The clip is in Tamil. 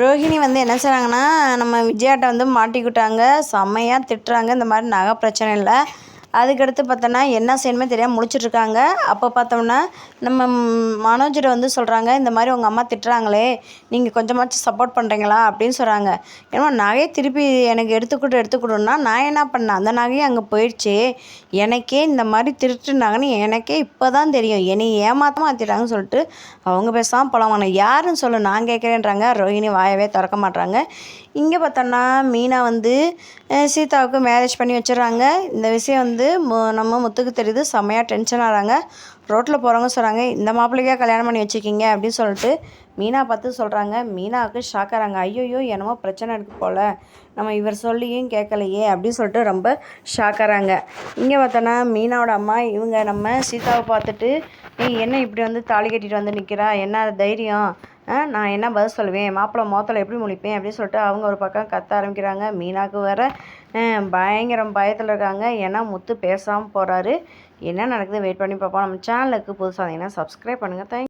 ரோஹிணி வந்து என்ன செய்கிறாங்கன்னா நம்ம விஜயாட்ட வந்து மாட்டிக்கிட்டாங்க. செம்மையாக திட்டுறாங்க. இந்த மாதிரி நகை பிரச்சனை இல்லை. அதுக்கடுத்து பார்த்தோன்னா என்ன செய்யணுமே தெரியாமல் முழிச்சிட்ருக்காங்க. அப்போ பார்த்தோம்னா நம்ம மனோஜர் வந்து சொல்கிறாங்க இந்த மாதிரி உங்கள் அம்மா திட்டுறாங்களே நீங்கள் கொஞ்சமாச்சும் சப்போர்ட் பண்ணுறீங்களா அப்படின்னு சொல்கிறாங்க ஏன்னா நகையை திருப்பி எனக்கு எடுத்துக்கிட்டு எடுத்துக்கிட்டோம்னா நான் என்ன பண்ணேன்? அந்த நகையை அங்கே போயிடுச்சு. எனக்கே இந்த மாதிரி திருட்டுனாங்கன்னு எனக்கே இப்போ தான் தெரியும். என்னை ஏமாத்தமாக மாற்றிட்டாங்கன்னு சொல்லிட்டு அவங்க பேசாமல் போகலாம் யாருன்னு சொல்லு நான் கேட்குறேன்றாங்க. ரோஹிணி வாயவே திறக்க மாட்டாங்க இங்கே பார்த்தோன்னா மீனா வந்து சீதாவுக்கு மேரேஜ் பண்ணி வச்சிடறாங்க. இந்த விஷயம் வந்து நம்ம முத்துக்கு தெரியுது செம்மையாக டென்ஷன் ஆகிறாங்க ரோட்டில் போகிறவங்க சொல்கிறாங்க இந்த மாப்பிள்ளைக்கே கல்யாணம் பண்ணி வச்சுக்கிங்க அப்படின்னு சொல்லிட்டு மீனா பார்த்து சொல்கிறாங்க மீனாவுக்கு ஷாக் ஆகிறாங்க ஐயோயோ என்னமோ பிரச்சனை இருக்குது போல். நம்ம இவர் சொல்லியும் கேட்கலையே அப்படின்னு சொல்லிட்டு ரொம்ப ஷாக் ஆகிறாங்க இங்கே பார்த்தோன்னா மீனாவோட அம்மா இவங்க நம்ம சீதாவை பார்த்துட்டு நீ என்ன இப்படி வந்து தாலி கட்டிட்டு வந்து நிற்கிறா என்ன தைரியம்? நான் என்ன பதில் சொல்லுவேன்? மாப்பிள்ளை மோத்தலை எப்படி முழிப்பேன் அப்படின்னு சொல்லிட்டு அவங்க ஒரு பக்கம் கத்த ஆரம்பிக்கிறாங்க. மீனாவுக்கு வேற பயங்கரம் பயத்தில் இருக்காங்க. ஏன்னா முத்து பேசாமல் போகிறாரு என்ன நடக்குது? வெயிட் பண்ணி பார்ப்போம். நம்ம சேனலுக்கு புதுசாக இருந்தீங்கன்னா சப்ஸ்கிரைப் பண்ணுங்கள் தேங்க்